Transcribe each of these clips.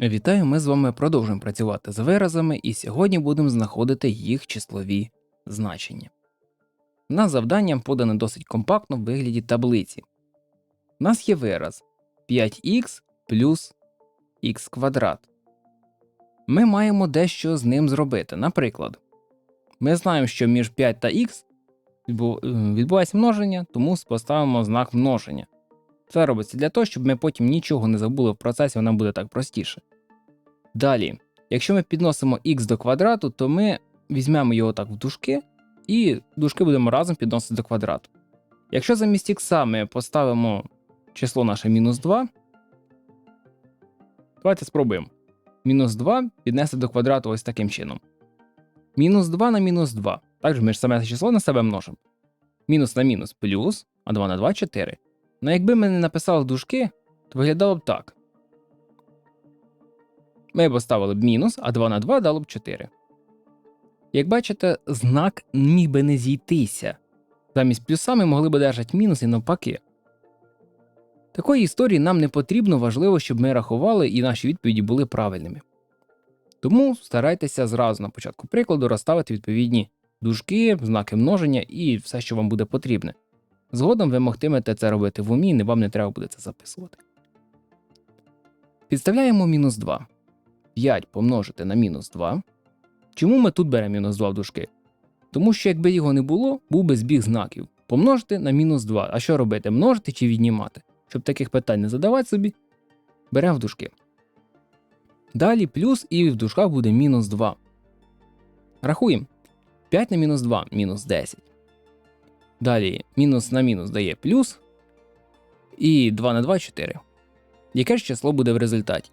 Вітаю, ми з вами продовжуємо працювати з виразами, і сьогодні будемо знаходити їх числові значення. У нас завдання подане досить компактно в вигляді таблиці. У нас є вираз 5х плюс х квадрат. Ми маємо дещо з ним зробити. Наприклад, ми знаємо, що між 5 та х е, відбувається множення, тому поставимо знак множення. Це робиться для того, щоб ми потім нічого не забули в процесі, нам буде так простіше. Далі, якщо ми підносимо х до квадрату, то ми візьмемо його так в дужки, і дужки будемо разом підносити до квадрату. Якщо замість х ми поставимо число наше мінус 2, давайте спробуємо. Мінус 2 піднести до квадрату ось таким чином. Мінус 2 на мінус 2. Також ми ж саме це число на себе множимо. Мінус на мінус плюс, а 2 на 2 4. Ну якби ми не написали дужки, то виглядало б так. Ми поставили б мінус, а 2 на 2 дало б 4. Як бачите, знак міг би не зійтися. Замість плюса ми могли б держати мінус і навпаки. Такої історії нам не потрібно, важливо, щоб ми рахували і наші відповіді були правильними. Тому старайтеся зразу на початку прикладу розставити відповідні дужки, знаки множення і все, що вам буде потрібне. Згодом ви могтимете це робити в умі, і вам не треба буде це записувати. Підставляємо мінус 2. 5 помножити на мінус 2. Чому ми тут беремо мінус 2 в дужки? Тому що якби його не було, був би збіг знаків. Помножити на мінус 2. А що робити? Множити чи віднімати? Щоб таких питань не задавати собі, беремо в дужки. Далі плюс і в дужках буде мінус 2. Рахуємо. 5 на мінус 2 мінус 10. Далі мінус на мінус дає плюс. І 2 на 2 4. Яке ж число буде в результаті?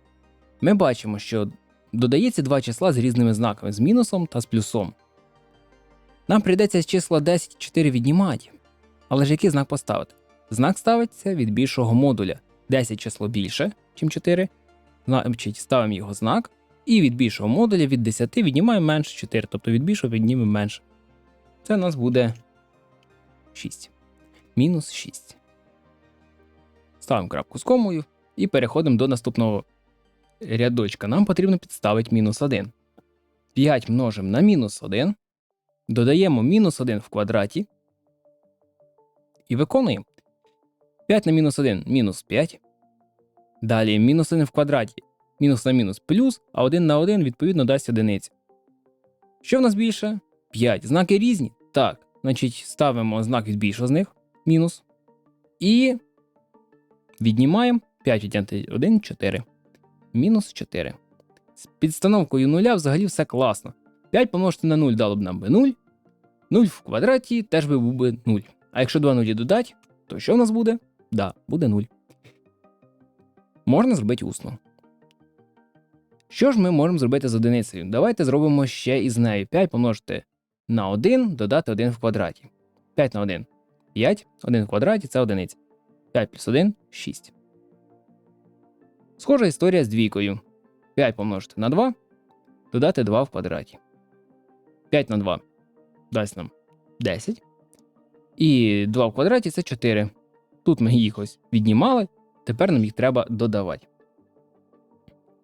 Ми бачимо, що додається два числа з різними знаками з мінусом та з плюсом. Нам прийдеться з числа 10 4 віднімати. Але ж який знак поставити? Знак ставиться від більшого модуля. 10 число більше, ніж 4. Значить, ставимо його знак. І від більшого модуля від 10 віднімаємо менше 4, тобто від більшого віднімемо менше. Це у нас буде 6. Мінус 6. Ставимо крапку з комою і переходимо до наступного рядочка. Нам потрібно підставити мінус 1. 5 множимо на мінус 1. Додаємо мінус 1 в квадраті. І виконуємо. 5 на мінус 1 мінус 5. Далі мінус 1 в квадраті. Мінус на мінус плюс, а 1 на 1 відповідно дасть одиницю. Що в нас більше? 5. Знаки різні? Так. Значить, ставимо знак від більшого з них мінус. І віднімаємо 5 відняти 1 4. Мінус 4. З підстановкою нуля взагалі все класно. 5 помножити на 0 дало б нам би 0. 0 в квадраті теж би був би 0. А якщо 2 нулі додати, то що в нас буде? Да, буде 0. Можна зробити усно. Що ж ми можемо зробити з одиницею? Давайте зробимо ще із нею 5 помножити на 1, додати 1 в квадраті. 5 на 1 5, 1 в квадраті це одиниця. 5 плюс 1 6. Схожа історія з двійкою. 5 помножити на 2, додати 2 в квадраті. 5 на 2 дасть нам 10. І 2 в квадраті це 4. Тут ми їх ось віднімали, тепер нам їх треба додавати.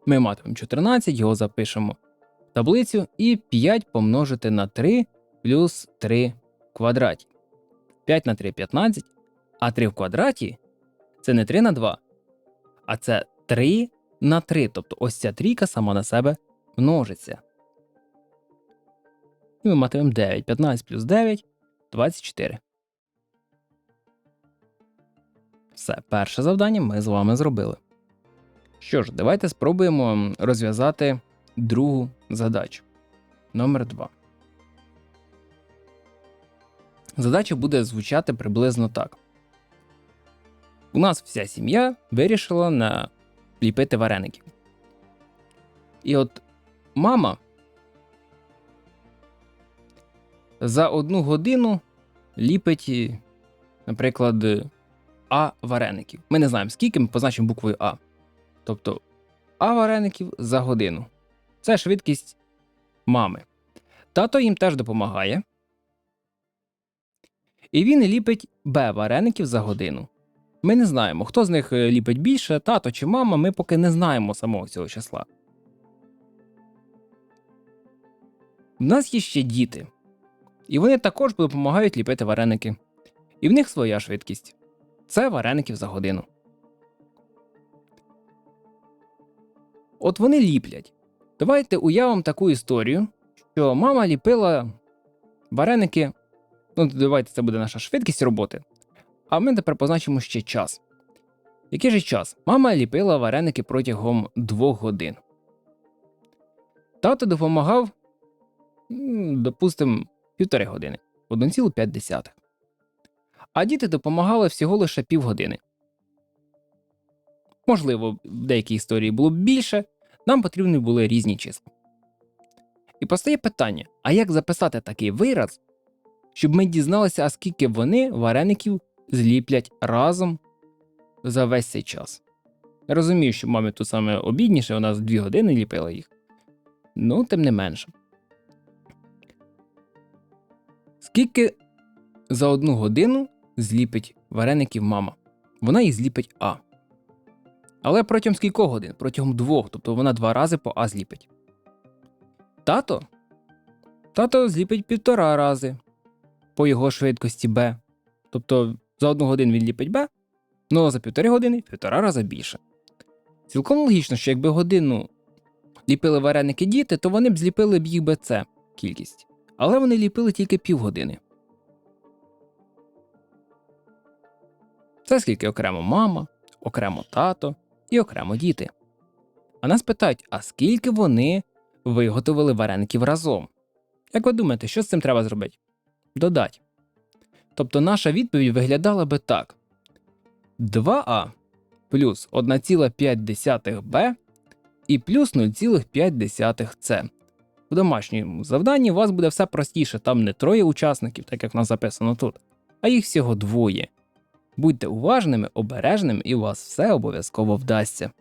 Ми матимемо 14, його запишемо таблицю, і 5 помножити на 3 плюс 3 в квадраті. 5 на 3 15, а 3 в квадраті це не 3 на 2, а це 3 на 3. Тобто ось ця трійка сама на себе множиться. І ми матимемо 9. 15 плюс 9 24. Все, перше завдання ми з вами зробили. Що ж, давайте спробуємо розв'язати другу задачу. Номер 2. Задача буде звучати приблизно так. У нас вся сім'я вирішила наліпити вареників. І от мама за одну годину ліпить, наприклад, А вареників. Ми не знаємо, скільки ми позначимо буквою А. Тобто А вареників за годину. Це швидкість мами. Тато їм теж допомагає. І він ліпить Б вареників за годину. Ми не знаємо, хто з них е, ліпить більше, тато чи мама, ми поки не знаємо самого цього числа. В нас є ще діти, і вони також допомагають ліпити вареники. І в них своя швидкість це вареників за годину. От вони ліплять. Давайте уявимо таку історію, що мама ліпила вареники. Ну, давайте це буде наша швидкість роботи. А ми тепер позначимо ще час. Який же час? Мама ліпила вареники протягом двох годин. Тато допомагав, допустимо, півтори години 1,5. А діти допомагали всього лише півгодини. Можливо, в деякій історії було б більше, нам потрібні були різні числа. І постає питання: а як записати такий вираз, щоб ми дізналися, а скільки вони вареників зліплять разом за весь цей час? Я розумію, що мамі тут саме обідніше, вона з 2 години ліпила їх. Ну, тим не менше. Скільки за одну годину зліпить вареників мама? Вона їх зліпить А. Але протягом скількох годин? Протягом двох, тобто вона два рази по А зліпить. Тато? Тато зліпить півтора рази по його швидкості Б. Тобто за одну годину він ліпить Б, ну а за півтори години півтора рази більше. Цілком логічно, що якби годину ліпили вареники діти, то вони б зліпили б їх би це кількість. Але вони ліпили тільки півгодини. Це скільки окремо мама, окремо тато і окремо діти. А нас питають, а скільки вони виготовили вареників разом? Як ви думаєте, що з цим треба зробити? Додать. Тобто наша відповідь виглядала би так: 2а плюс 1,5b і плюс 0,5 С. В домашньому завданні у вас буде все простіше, там не троє учасників, так як в нас записано тут, а їх всього двоє. Будьте уважними, обережними, і у вас все обов'язково вдасться.